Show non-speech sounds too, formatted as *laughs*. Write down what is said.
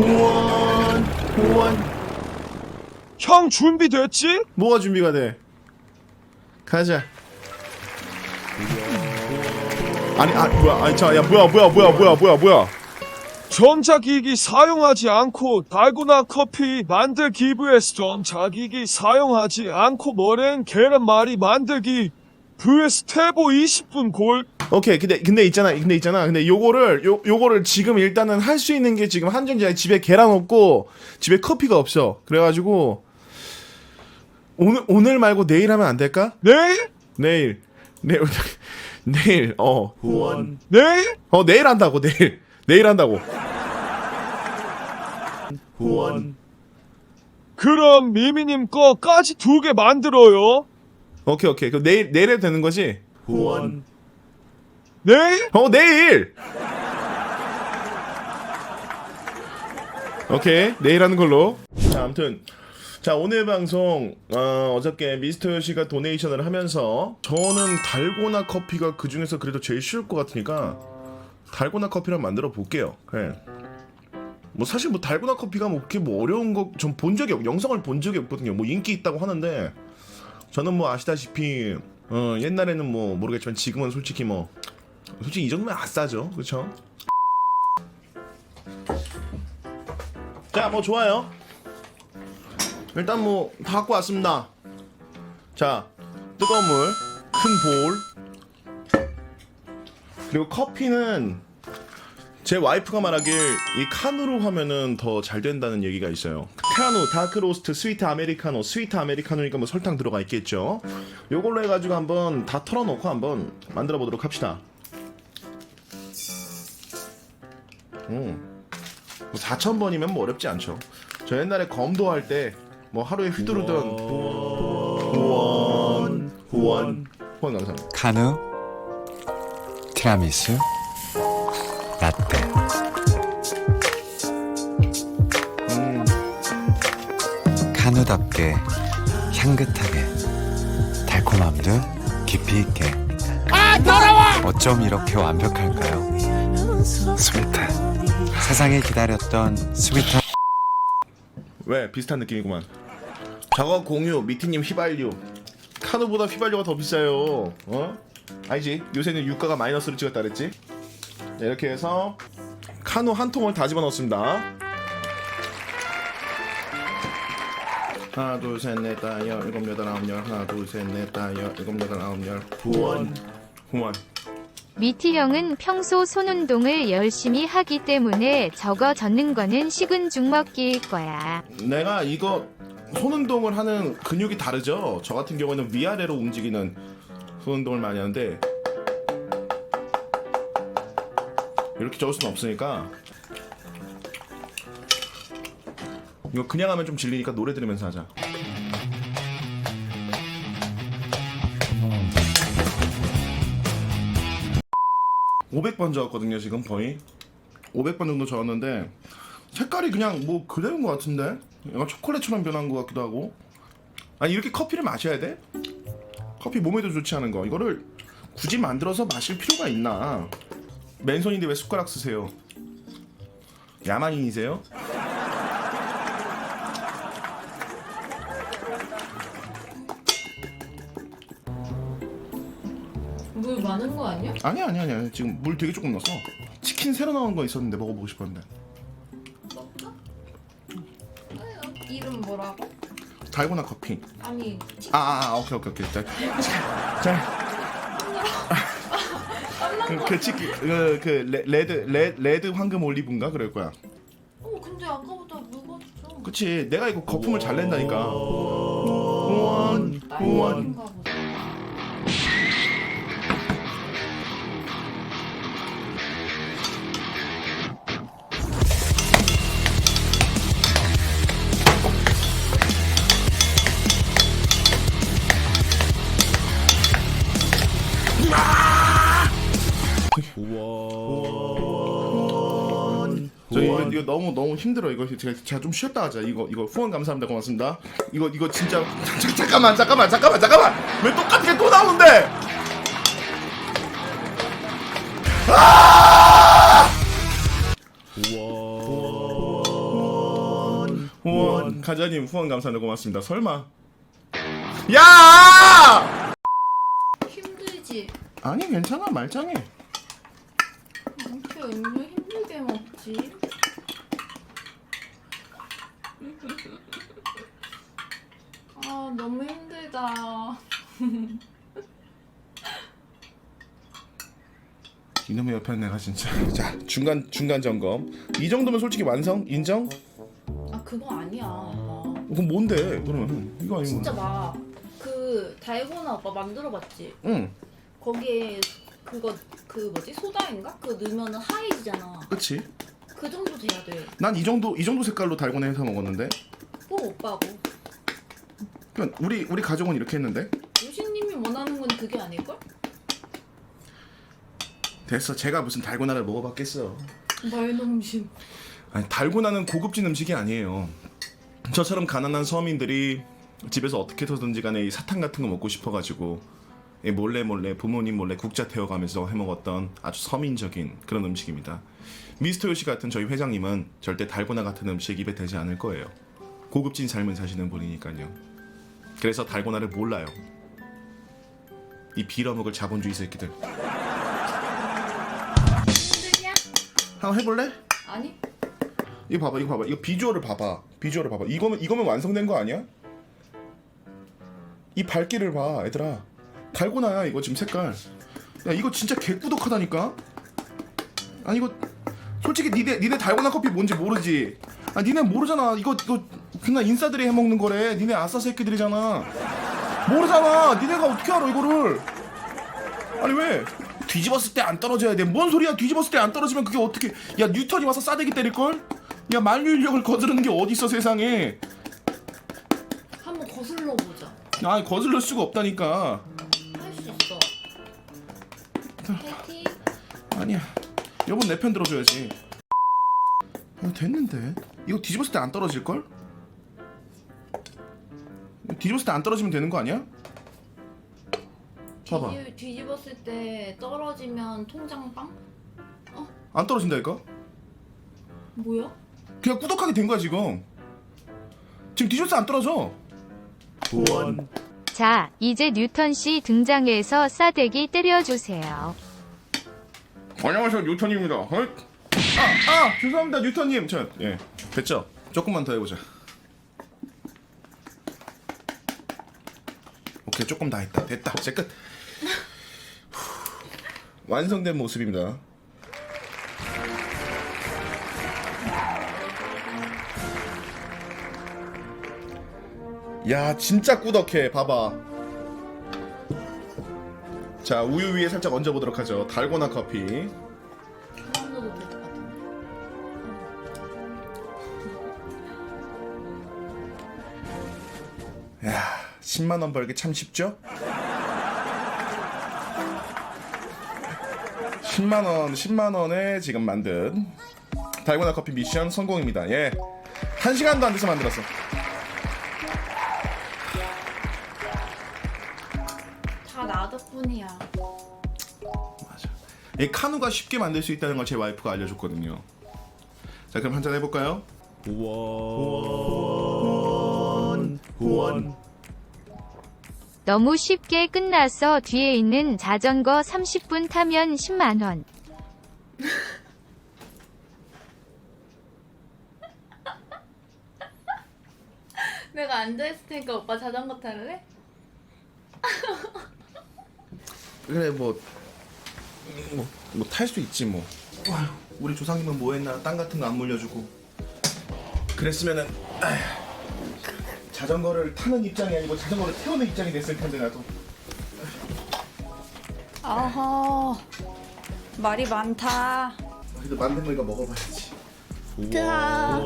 후원 후원 형 준비됐지? 뭐가 준비가 돼? 가자. 아니 아 뭐야 아니 자야 뭐야 뭐야 뭐야 뭐야 뭐야 뭐야 전자기기 사용하지 않고 달고나 커피 만들기 vs 전자기기 사용하지 않고 머랭 계란말이 만들기 vs 태보 20분 골 오케이. 근데 근데 있잖아. 근데 있잖아. 근데 요거를 요 요거를 지금 일단은 할 수 있는 게 지금 한정지야 집에 계란 없고 집에 커피가 없어. 그래가지고 오늘 오늘 말고 내일 하면 안 될까? 내일? 내일. 내일 *laughs* 내일 어. 후원. 내일? 어 내일 한다고 내일. 내일 한다고. 후원. 그럼 미미님 거까지 두 개 만들어요? 오케이 오케이. 그럼 내일 내일 해도 되는 거지? 후원 내일? 어 내일! 오케이 내일 하는 걸로. 자 아무튼. 자 오늘 방송 어, 어저께 미스터 요시가 도네이션을 하면서 저는 달고나 커피가 그 중에서 그래도 제일 쉬울 것 같으니까 달고나 커피를 만들어 볼게요. 예. 뭐 사실 뭐 달고나 커피가 뭐 그렇게 뭐 어려운 거 전 본 적이 없 영상을 본 적이 없거든요. 뭐 인기 있다고 하는데 저는 뭐 아시다시피 어, 옛날에는 뭐 모르겠지만 지금은 솔직히 뭐 솔직히 이 정도면 아싸죠 그쵸? 자뭐 좋아요 일단 뭐 다 갖고 왔습니다 자 뜨거운 물 큰 볼 그리고 커피는 제 와이프가 말하길 이 칸으로 하면은 더 잘 된다는 얘기가 있어요. 카누, 다크 로스트, 스위트 아메리카노, 스위트 아메리카노니까 뭐 설탕 들어가 있겠죠. 요걸로 해가지고 한번 다 털어놓고 한번 만들어 보도록 합시다. 음, 뭐 4,000번이면 뭐 어렵지 않죠. 저 옛날에 검도 할 때 뭐 하루에 휘두르던 후원, 후원, 후원 감사합니다. 카누 티라미수 라떼. 음, 카누답게 향긋하게 달콤함도 깊이 있게. 어쩜 이렇게 완벽할까요? 스위트 세상에 기다렸던 스위트 왜 비슷한 느낌이구만. 작업 공유, 미티님 휘발유. 카누보다 휘발유가 더 비싸요. 어? 알지? 요새는 유가가 마이너스로 찍었다 그랬지? 네, 이렇게 해서 카누 한 통을 다 집어넣습니다. 하나 둘셋넷 다섯 일곱 여덟 아홉 열 하나 둘셋넷 다섯 일곱 여덟 아홉 열 후원 후원 미티 형은 평소 손운동을 열심히 하기 때문에 저거 젓는 거는 식은 죽 먹기일 거야. 내가 이거 손운동을 하는 근육이 다르죠. 저 같은 경우는 위아래로 움직이는 손운동을 많이 하는데 이렇게 적을 수는 없으니까 이거 그냥 하면 좀 질리니까 노래 들으면서 하자. (500번) 저었거든요 지금 거의. (500번) 정도 저었는데 색깔이 그냥 뭐 그대로인 것 같은데? 약간 초콜릿처럼 변한 것 같기도 하고. 아니 이렇게 커피를 마셔야 돼? 커피 몸에도 좋지 않은 거. 이거를 굳이 만들어서 마실 필요가 있나? 맨손인데 왜 숟가락 쓰세요? 야만인이세요? 물 많은 거 아니야? 아니야 아니야 아니야. 지금 물 되게 조금 넣었어. 치킨 새로 나온 거 있었는데 먹어보고 싶었는데. 이름 뭐라고? 달고나 커피. 아니 티- 아, 아, 아 오케이 오케이 오케이. 자, 자. 그, 그 치킨 그, 그 레, 레드 레, 레드 황금 올리브인가? 그럴 거야. 어 근데 아까보다 무거웠어 그치. 내가 이거 거품을 잘 낸다니까. 후원 후원 너무 너무 힘들어. 이거 제가, 제가 좀 쉬었다 하자. 이거 이거 후원 감사합니다. 고맙습니다. 이거 이거 진짜 잠- 잠깐만 잠깐만 잠깐만 잠깐만! 왜 똑같은 게 또 나오는데? 후원. 후원. 가자님 후원 감사합니다. 고맙습니다. 설마. 야! 힘들지? 아니 괜찮아. 말짱해. 이렇게 음료 힘들게 먹지? 아 너무 힘들다 이놈의 옆에 내가 진짜. 자 중간 중간 점검. 이 정도면 솔직히 완성? 인정? 아 그거 아니야. 그럼 뭔데 그러면? 이거 아니면 진짜 막 그 달고나 오빠 만들어봤지? 응. 거기에 그거 그 뭐지? 소다인가? 그거 넣으면 하얘지잖아. 그치. 그 정도 돼야 돼. 난 이 정도 이 정도 색깔로 달고나 해서 먹었는데. 꼭 오빠고 그냥 우리 우리 가족은 이렇게 했는데? 유신님이 원하는 건 그게 아닐걸? 됐어. 제가 무슨 달고나를 먹어봤겠어. 말nom신 아니 달고나는 고급진 음식이 아니에요. 저처럼 가난한 서민들이 집에서 어떻게 해서든지 간에 이 사탕 같은 거 먹고 싶어가지고 이 몰래 몰래 부모님 몰래 국자 태워가면서 해먹었던 아주 서민적인 그런 음식입니다. 미스터 요시 같은 저희 회장님은 절대 달고나 같은 음식 입에 대지 않을 거예요. 고급진 삶을 사시는 분이니까요 그래서 달고나를 몰라요 이 빌어먹을 자본주의 새끼들 힘들냐? 한번 해볼래? 아니 이거 봐봐, 이거 봐봐, 이거 비주얼을 봐봐, 비주얼을 봐봐. 이거면 이거면 완성된 거 아니야? 이 밝기를 봐, 얘들아. 달고나야 이거 지금 색깔. 야 이거 진짜 개꾸덕하다니까. 아니 이거 솔직히 니네 니네 달고나 커피 뭔지 모르지. 아 니네 모르잖아. 이거 이거 그냥 인싸들이 해 먹는 거래. 니네 아싸 새끼들이잖아. 모르잖아. 니네가 어떻게 알아 이거를? 아니 왜? 뒤집었을 때 안 떨어져야 돼. 뭔 소리야? 뒤집었을 때 안 떨어지면 그게 어떻게? 야 뉴턴이 와서 싸대기 때릴 걸? 야 만유인력을 거스르는 게 어디 있어 세상에? 한번 거슬러 보자 아 거슬릴 수가 없다니까. 할 수 있어 파이팅 아니야. 여보 내 편 들어줘야지. 아, 됐는데 이거 뒤집었을 때 안 떨어질 걸? 뒤집었을 때 안 떨어지면 되는 거 아니야? 봐봐. 뒤집, 뒤집었을 때 떨어지면 통장 빵? 안 떨어진다니까? 뭐야? 그냥 꾸덕하게 된 거야 지금. 지금 뒤집었을 때안 떨어져. 후원 자, 이제 뉴턴 씨 등장해서 싸대기 때려주세요. 안녕하세요 뉴턴입니다. 어? 아, 아 죄송합니다 뉴턴님. 저 예. 됐죠? 조금만 더 해보자. 오케이 조금 다 했다. 됐다. 이제 끝. 후, 완성된 모습입니다. 야 진짜 꾸덕해. 봐봐. 자 우유 위에 살짝 얹어보도록 하죠. 달고나 커피. 10만 원 벌기 참 쉽죠? 10만 원, 10만 원에 지금 만든 달고나 커피 미션 성공입니다. 예. 한 시간도 안 돼서 만들었어. 다 나 덕분이야 맞아. 이 카누가 쉽게 만들 수 있다는 걸 제 와이프가 알려줬거든요. 자, 그럼 한잔 해볼까요? 후원 후원 너무 쉽게 끝나서 뒤에 있는 자전거 30분 타면 10만원. *laughs* 내가 앉아있을 테니까 오빠 자전거 탈래? *laughs* 그래 뭐 뭐 탈 수 있지 뭐. 아휴, 우리 조상님은 뭐 했나 땅 같은 거 안 물려주고 그랬으면은 아휴, 자전거를 타는 입장이 아니고 자전거를 태우는 입장이 됐을 텐데 나도. 어허 말이 많다. 그래도 만든 거 이거 먹어봐야지. 뜨아